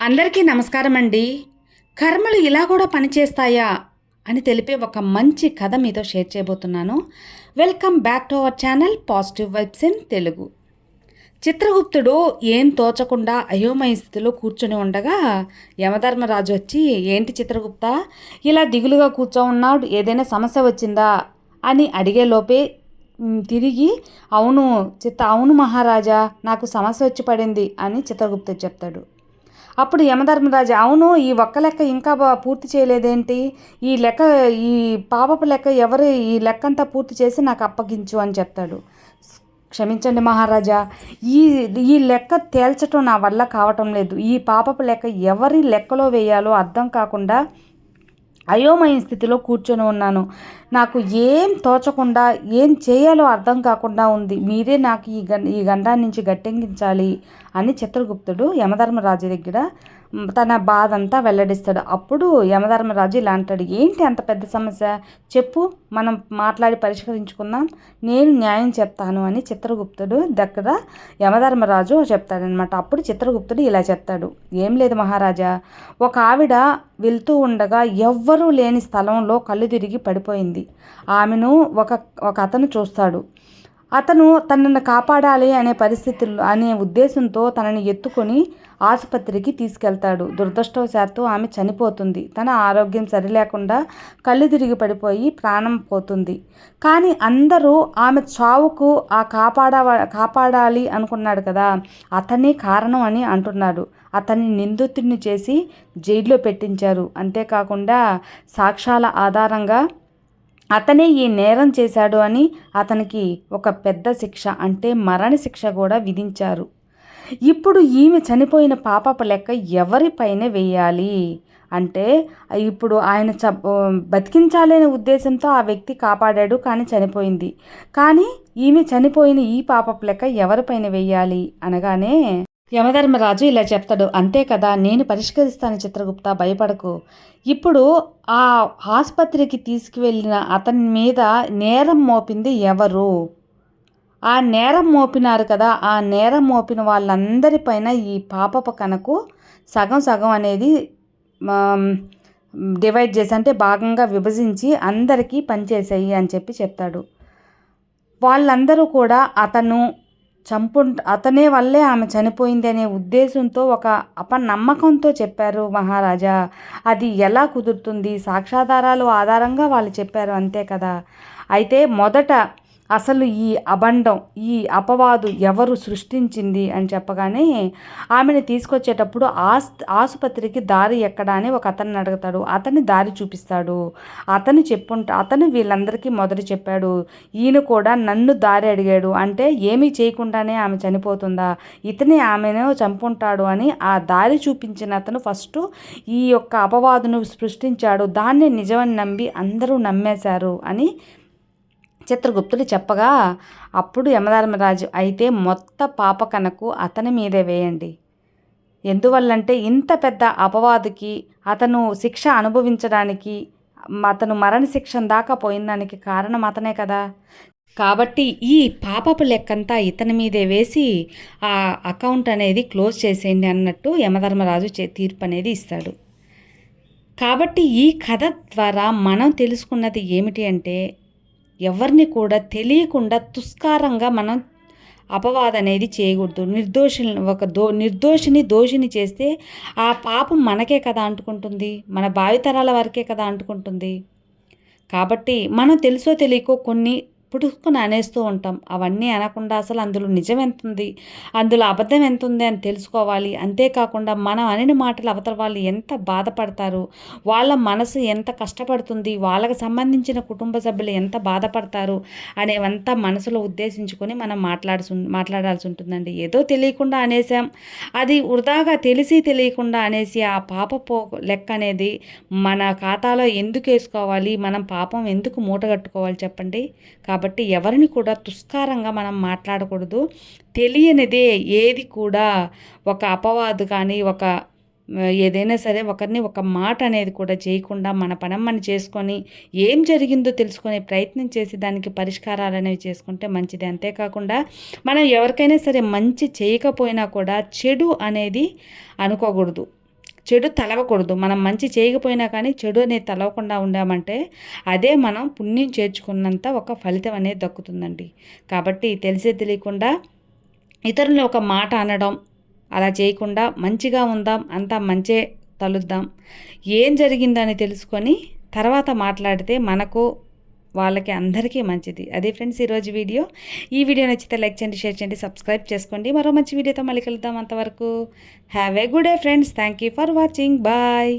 అందరికీ నమస్కారం అండి కర్మలు ఇలా కూడా పనిచేస్తాయా అని తెలిపే ఒక మంచి కథ మీతో షేర్ చేయబోతున్నాను. Welcome back to our channel positive vibes in Telugu. చిత్రగుప్తుడు ఏం తోచకుండా అయోమయ స్థితిలో కూర్చొని ఉండగా యమధర్మరాజు వచ్చి ఏంటి చిత్రగుప్త? ఇలా దిగులుగా కూర్చో ఉన్నాడు ఏదైనా సమస్య వచ్చిందా? అని అడిగే లోపే తిరిగి అవును చిత్త అవును మహారాజా నాకు సమస్య వచ్చి పడింది అని చిత్రగుప్తుడు చెప్తాడు. అప్పుడు యమధర్మరాజు అవును ఈ ఒక్క లెక్క ఇంకా పూర్తి చేయలేదేంటి? ఈ లెక్క ఈ పాపపు లెక్క ఎవరు ఈ లెక్క అంతా పూర్తి చేసి నాకు అప్పగించు అని చెప్తాడు. క్షమించండి మహారాజా ఈ ఈ లెక్క తేల్చటం నా వల్ల కావటం లేదు. ఈ పాపపు లెక్క ఎవరి లెక్కలో వేయాలో అర్థం కాకుండా అయోమయ స్థితిలో కూర్చొని ఉన్నాను. నాకు ఏం తోచకుండా ఏం చేయాలో అర్థం కాకుండా ఉంది. మీరే నాకు ఈ గం ఈ గండాన్ని నుంచి గట్టెంగించాలి అని చిత్రగుప్తుడు యమధర్మరాజు దగ్గర తన బాధ అంతా వెల్లడిస్తాడు. అప్పుడు యమధర్మరాజు ఇలా అంటాడు ఏంటి అంత పెద్ద సమస్య? చెప్పు మనం మాట్లాడి పరిష్కరించుకుందాం. నేను న్యాయం చెప్తాను అని చిత్రగుప్తుడు దగ్గర యమధర్మరాజు చెప్తాడనమాట అప్పుడు చిత్రగుప్తుడు ఇలా చెప్తాడు ఏం లేదు మహారాజా ఒక ఆవిడ వెళ్తూ ఉండగా ఎవ్వరూ లేని స్థలంలో కళ్ళు తిరిగి పడిపోయింది. ఆమెను ఒక ఒక అతను చూస్తాడు. అతను తనను కాపాడాలి అనే పరిస్థితుల్లో అనే ఉద్దేశంతో తనని ఎత్తుకొని ఆసుపత్రికి తీసుకెళ్తాడు. దురదృష్టవశాత్తు ఆమె చనిపోతుంది. తన ఆరోగ్యం సరిలేకుండా కళ్ళు తిరిగి పడిపోయి ప్రాణం పోతుంది. కానీ అందరూ ఆమె చావుకు ఆ కాపాడ కాపాడాలి అనుకున్నాడు కదా అతనే కారణం అని అంటున్నాడు. అతన్ని నిందితుడిని చేసి జైల్లో పెట్టించారు. అంతేకాకుండా సాక్ష్యాల ఆధారంగా అతనే ఈ నేరం చేశాడు అని అతనికి ఒక పెద్ద శిక్ష అంటే మరణ శిక్ష కూడా విధించారు. ఇప్పుడు ఈమె చనిపోయిన పాపపు లెక్క ఎవరిపైన వేయాలి? అంటే ఇప్పుడు ఆయన చ బతికించాలనే ఉద్దేశంతో ఆ వ్యక్తి కాపాడాడు కానీ చనిపోయింది. కానీ ఈమె చనిపోయిన ఈ పాపపు లెక్క ఎవరిపైన వేయాలి అనగానే యమధర్మరాజు ఇలా చెప్తాడు. అంతే కదా నేను పరిష్కరిస్తాను చిత్రగుప్త భయపడకు. ఇప్పుడు ఆ ఆసుపత్రికి తీసుకువెళ్ళిన అతని మీద నేరం మోపింది ఎవరు? ఆ నేరం మోపినారు కదా ఆ నేరం మోపిన వాళ్ళందరిపైన ఈ పాపపు కనకు సగం సగం అనేది డివైడ్ చేసి అంటే భాగంగా విభజించి అందరికీ పనిచేసేయి అని చెప్పి చెప్తాడు. వాళ్ళందరూ కూడా అతను చంపు అతనే వల్లే ఆమె చనిపోయింది అనే ఉద్దేశంతో ఒక అపనమ్మకంతో చెప్పారు మహారాజా. అది ఎలా కుదురుతుంది? సాక్ష్యాధారాలు ఆధారంగా వాళ్ళు చెప్పారు అంతే కదా. అయితే మొదట అసలు ఈ అబండం ఈ అపవాదు ఎవరు సృష్టించింది అని చెప్పగానే ఆమెను తీసుకొచ్చేటప్పుడు ఆస్ ఆసుపత్రికి దారి ఎక్కడా అని ఒక అతన్ని అడుగుతాడు. అతన్ని దారి చూపిస్తాడు. అతను చెప్పుంట అతను వీళ్ళందరికీ మొదట చెప్పాడు ఈయన కూడా నన్ను దారి అడిగాడు. అంటే ఏమీ చేయకుండానే ఆమె చనిపోతుందా? ఇతనే ఆమెను చంపుంటాడు అని ఆ దారి చూపించిన అతను ఫస్ట్ ఈ యొక్క అపవాదును సృష్టించాడు. దాన్ని నిజమని నమ్మి అందరూ నమ్మేశారు అని చిత్రగుప్తుడు చెప్పగా అప్పుడు యమధర్మరాజు అయితే మొత్త పాపకనకు అతని మీదే వేయండి. ఎందువల్లంటే ఇంత పెద్ద అపవాదుకి అతను శిక్ష అనుభవించడానికి అతను మరణ శిక్ష దాకా పోయిందానికి కారణం అతనే కదా. కాబట్టి ఈ పాపపు లెక్కంతా ఇతని మీదే వేసి ఆ అకౌంట్ అనేది క్లోజ్ చేసేయండి అన్నట్టు యమధర్మరాజు చే తీర్పు అనేది ఇస్తాడు. కాబట్టి ఈ కథ ద్వారా మనం తెలుసుకున్నది ఏమిటి అంటే ఎవరిని కూడా తెలియకుండా తుస్కారంగా మనం అపవాదం అనేది చేయకూడదు. నిర్దోషుని ఒక దో నిర్దోషిని దోషిని చేస్తే ఆ పాపం మనకే కదా అంటుకుంటుంది. మన భావితరాల వరకే కదా అంటుకుంటుంది. కాబట్టి మనం తెలుసో తెలియకో కొన్ని పుడుకుని అనేస్తూ ఉంటాం. అవన్నీ అనకుండా అసలు అందులో నిజం ఎంత ఉంది అందులో అబద్ధం ఎంత ఉంది అని తెలుసుకోవాలి. అంతేకాకుండా మనం అనిన మాటలు అవతల వాళ్ళు ఎంత బాధపడతారు? వాళ్ళ మనసు ఎంత కష్టపడుతుంది? వాళ్ళకి సంబంధించిన కుటుంబ సభ్యులు ఎంత బాధపడతారు? అనేవంతా మనసులో ఉద్దేశించుకొని మనం మాట్లాడుసు మాట్లాడాల్సి ఉంటుందండి. ఏదో తెలియకుండా అనేసాం అది వృధాగా తెలిసి తెలియకుండా అనేసి ఆ పాప పో లెక్క అనేది మన ఖాతాలో ఎందుకు వేసుకోవాలి? మనం పాపం ఎందుకు మూటగట్టుకోవాలి చెప్పండి? కాబట్టి కాబట్టి ఎవరిని కూడా తుస్కారంగా మనం మాట్లాడకూడదు. తెలియనిదే ఏది కూడా ఒక అపవాదు కానీ ఒక ఏదైనా సరే ఒకరిని ఒక మాట అనేది కూడా చేయకుండా మన పనమ్మని చేసుకొని ఏం జరిగిందో తెలుసుకునే ప్రయత్నం చేసి దానికి పరిష్కారాలు అనేవి చేసుకుంటే మంచిది. అంతేకాకుండా మనం ఎవరికైనా సరే మంచి చేయకపోయినా కూడా చెడు అనేది అనుకోకూడదు. చెడు తలవకూడదు. మనం మంచి చేయకపోయినా కానీ చెడు అనేది తలవకుండా ఉండామంటే అదే మనం పుణ్యం చేర్చుకున్నంత ఒక ఫలితం అనేది దక్కుతుందండి. కాబట్టి తెలిసే తెలియకుండా ఇతరులు ఒక మాట అనడం అలా చేయకుండా మంచిగా ఉందాం అంతా మంచే తలుద్దాం. ఏం జరిగిందని తెలుసుకొని తర్వాత మాట్లాడితే మనకు వాళ్ళకి అందరికీ మంచిది. అదే ఫ్రెండ్స్ ఈరోజు వీడియో. ఈ వీడియో నచ్చితే లైక్ చేయండి షేర్ చేయండి సబ్స్క్రైబ్ చేసుకోండి. మరో మంచి వీడియోతో మళ్ళీ కలుద్దాం అంతవరకు. Have a good day friends. Thank you for watching. Bye.